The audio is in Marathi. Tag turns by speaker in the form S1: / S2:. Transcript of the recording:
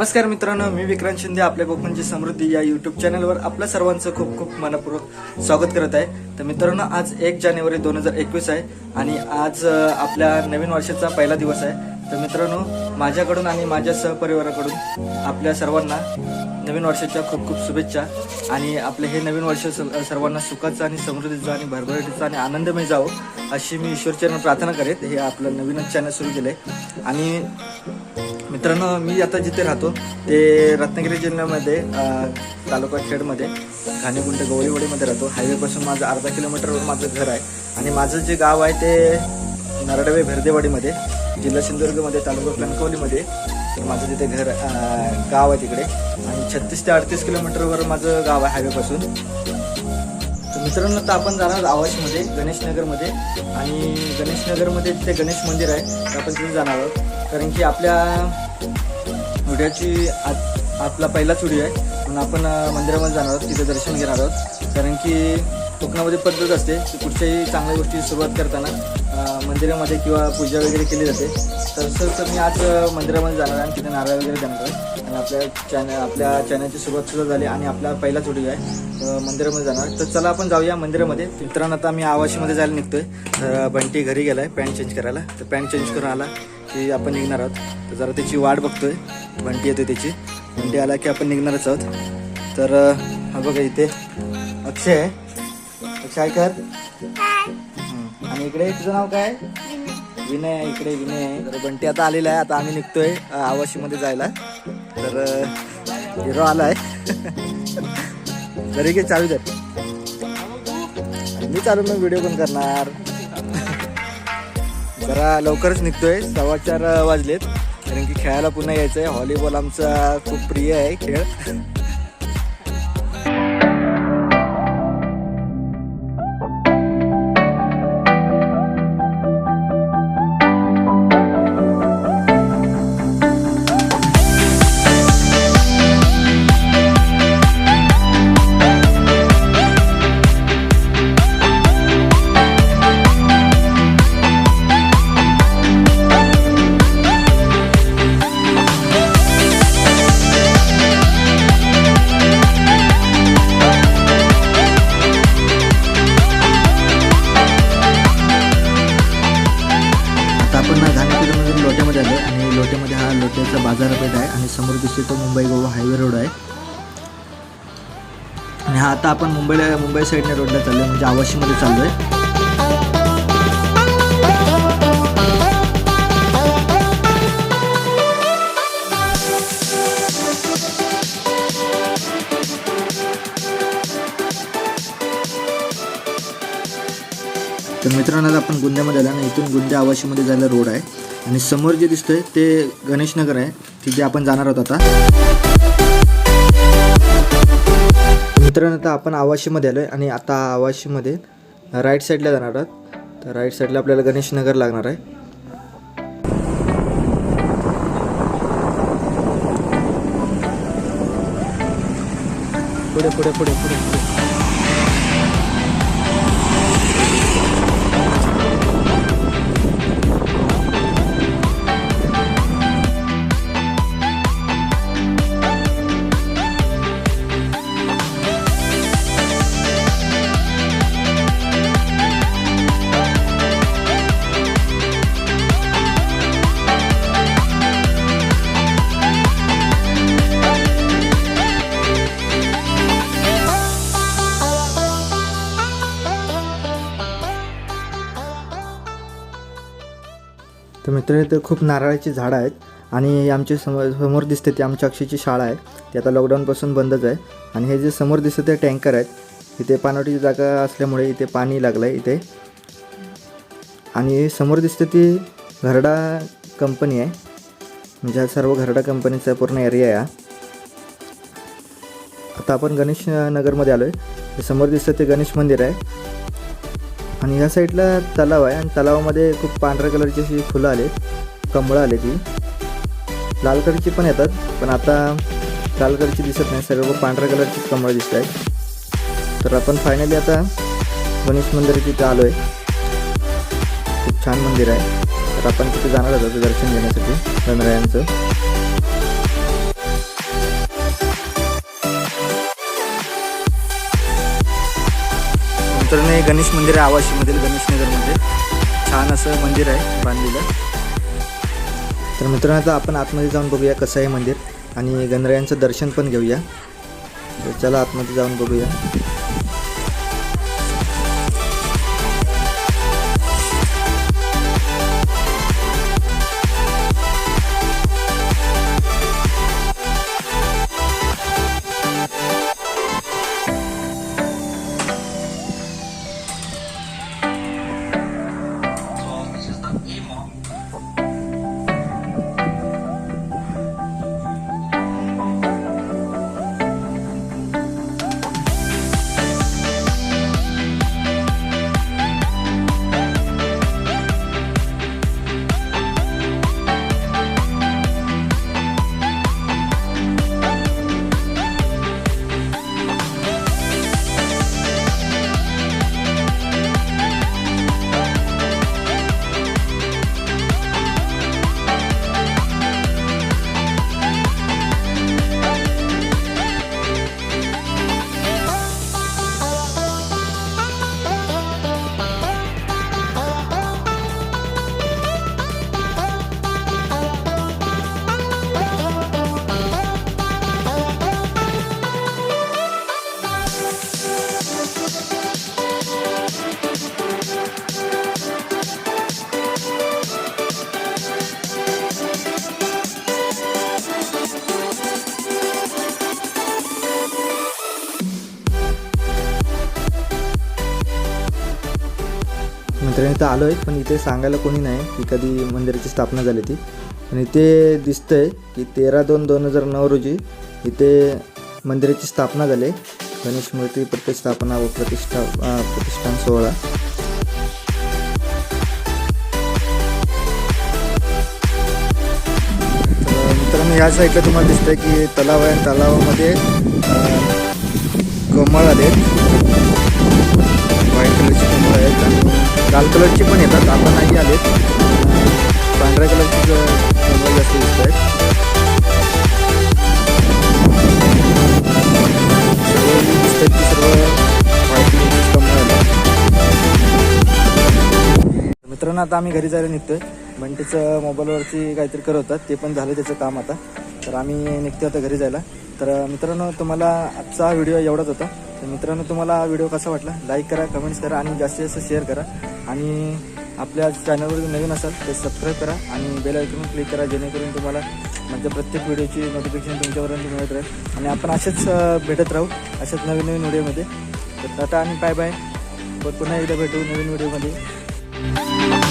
S1: नमस्कार मित्रांनो मी विक्रांत शिंदे आपल्या कोकणची समृद्धी या युट्यूब चॅनलवर आपल्या सर्वांचं खूप खूप मनपूर्वक स्वागत करत आहे. तर मित्रांनो आज एक जानेवारी दोन हजार एकवीस आहे आणि आज आपल्या नवीन वर्षाचा पहिला दिवस आहे. तर मित्रांनो माझ्याकडून आणि माझ्या सहपरिवाराकडून आपल्या सर्वांना नवीन वर्षाच्या खूप खूप शुभेच्छा. आणि आपले हे नवीन वर्ष सर्वांना सुखाचं आणि समृद्धीचं आणि भरभराटीचं आणि आनंदमय जावं अशी मी ईश्वरचरण प्रार्थना करेत हे आपलं नवीनच चॅनल सुरू केलं आहे आणि मित्रांनो मी आता जिथे राहतो ते रत्नागिरी जिल्ह्यामध्ये तालुका खेडमध्ये घाणेगुंड गवळीवडीमध्ये राहतो. हायवेपासून माझं अर्धा किलोमीटरवर माझं घर आहे. आणि माझं जे गाव आहे ते नरडवे भेरदेवाडीमध्ये. जिल्हा सिंधुदुर्गमध्ये तालुका कणकवलीमध्ये. तर माझं तिथे घर गाव आहे तिकडे. आणि छत्तीस ते अडतीस किलोमीटरवर माझं गाव आहे हायवेपासून. तर मित्रांनो तर आपण जाणार आवाशमध्ये गणेशनगरमध्ये आणि गणेशनगरमध्ये तिथे गणेश मंदिर आहे. तर आपण तिथे जाणार आहोत. कारण की आपल्या व्हिडिओची आज आपला पहिलाच व्हिडिओ आहे. म्हणून आपण मंदिरामध्ये जाणार आहोत. तिथे दर्शन घेणार आहोत. कारण की कोकणामध्ये पद्धत असते की कुठच्याही चांगल्या गोष्टी सुरुवात करताना मंदिरामध्ये किंवा पूजा वगैरे केली जाते. तर सर तर मी आज मंदिरामध्ये जाणार आहे आणि तिथे नारळ वगैरे जाणार आहे. आणि आपल्या चॅनल आपल्या चॅनलची सुरुवात सुद्धा झाली आणि आपला पहिलाच व्हिडिओ आहे. मंदिरामध्ये जाणार तर चला आपण जाऊया मंदिरामध्ये. मित्रांनो आता मी आवाशीमध्ये जायला निघतोय. तर बंटी घरी गेलाय पॅन्ट चेंज करायला. तर पॅन्ट चेंज करून आला की आपण निघणार आहोत. तर जरा त्याची वाट बघतोय. बंटी येते त्याची. बंटी आला की आपण निघणारच आहोत. तर हा बघा इथे अक्षय आहे. अक्षय काय कर आणि इकडे तुझं नाव काय? विनय आहे इकडे विनय आहे. तर बंटी आता आलेला आहे आता आम्ही निघतोय आवाशीमध्ये जायला. तर हिरो आलाय. तरी की चालू देत मी चालू मग व्हिडिओ पण करणार. जरा लवकरच निघतोय सव्वा चार वाजलेत. कारण की खेळायला पुन्हा यायचंय. व्हॉलीबॉल आमचा खूप प्रिय आहे खेळ. रोड आहे. आणि हा आता आपण मुंबईला मुंबई साईडने रोडला चाललोय म्हणजे आवाशीमध्ये चाललोय. तर मित्रांनो आपण गुंद्यामध्ये आला आणि इथून गुंद्या आवाशीमध्ये जायला रोड आहे. आणि समोर जे दिसतंय ते गणेशनगर आहे. तिथे आपण जाणार आहोत आता. मित्रांनो आता आपण आवाशीमध्ये आलो आहे आणि आता आवाशीमध्ये राईट साईडला जाणार आहोत. तर राईट साईडला आपल्याला गणेशनगर लागणार आहे. पुढे पुढे पुढे पुढे. तर मित्र इथं खूप नारळाची झाडं आहेत आणि आमच्यासमोर समोर दिसते ती आमच्या अक्षीची शाळा आहे. ती आता लॉकडाऊनपासून बंदच आहे. आणि हे जे समोर दिसतं ते टँकर आहेत. इथे पाणवटीची जागा असल्यामुळे इथे पाणी लागलं आहे इथे. आणि समोर दिसते ती घरडा कंपनी आहे. म्हणजे हा सर्व घरडा कंपनीचा पूर्ण एरिया आहे हा. आता आपण गणेश नगरमध्ये आलो आहे समोर दिसतं ते गणेश मंदिर आहे. आणि ह्या साईडला तलाव आहे आणि तलावामध्ये खूप पांढऱ्या कलरची अशी फुलं आले कमळं आले ती लाल कलरची पण येतात पण आता लाल कलरची दिसत नाही. सर्व पांढऱ्या कलरचीच कमळं दिसत आहेत. तर आपण फायनली आता गणेश मंदिर तिथे आलो आहे. खूप छान मंदिर आहे. तर आपण तिथे जाणार आहोत दर्शन घेण्यासाठी. गणरायांचं मित्रांनो गणेश मंदिर आहे आवाशीमधील गणेशनगरमध्ये छान असं मंदिर आहे बांधलेलं. तर मित्रांनो आता आपण आतमध्ये जाऊन बघूया कसं आहे मंदिर. आणि गणरायांचं दर्शन पण घेऊया. तर चला आतमध्ये जाऊन बघूया. मित्रांनो तर आलो आहे पण इथे सांगायला कोणी नाही की कधी मंदिराची स्थापना झाली ती. आणि इथे दिसतंय की तेरा दोन दोन हजार नऊ रोजी इथे मंदिराची स्थापना झाली. गणेश मूर्ती प्रतिष्ठापना व प्रतिष्ठा प्रतिष्ठान सोहळा. मित्रांनो या साईडला तुम्हाला दिसतंय की तलाव आहे. तलावामध्ये कमळ आले येतात. लाल कलरची पण येतात आता नाही आलेत. पांढऱ्या कलरची ज- जास्त दिसत आहेत सर्व मित्रांनो आता आम्ही घरी जायला निघतोय. बंटीचं मोबाईलवरती काहीतरी करत होतात ते पण झालं त्याचं काम आता. तर आम्ही निघतो आता घरी जायला. तर मित्रांनो तुम्हाला आजचा व्हिडिओ एवढाच होता. तर मित्रांनो तुम्हाला हा व्हिडिओ कसा वाटला? लाईक करा कमेंट्स करा आणि जास्तीत जास्त शेअर करा. आणि आपल्या चॅनलवर नवीन असाल तर सबस्क्राईब करा आणि बेल आयकॉन क्लिक करा जेणेकरून तुम्हाला माझ्या प्रत्येक व्हिडिओची नोटिफिकेशन तुमच्यापर्यंत मिळत राहील. आणि आपण असेच भेटत राहू अशाच नवीन नवीन व्हिडिओमध्ये. तर टाटा आणि बाय बाय पुन्हा एकदा भेटू नवीन व्हिडिओमध्ये.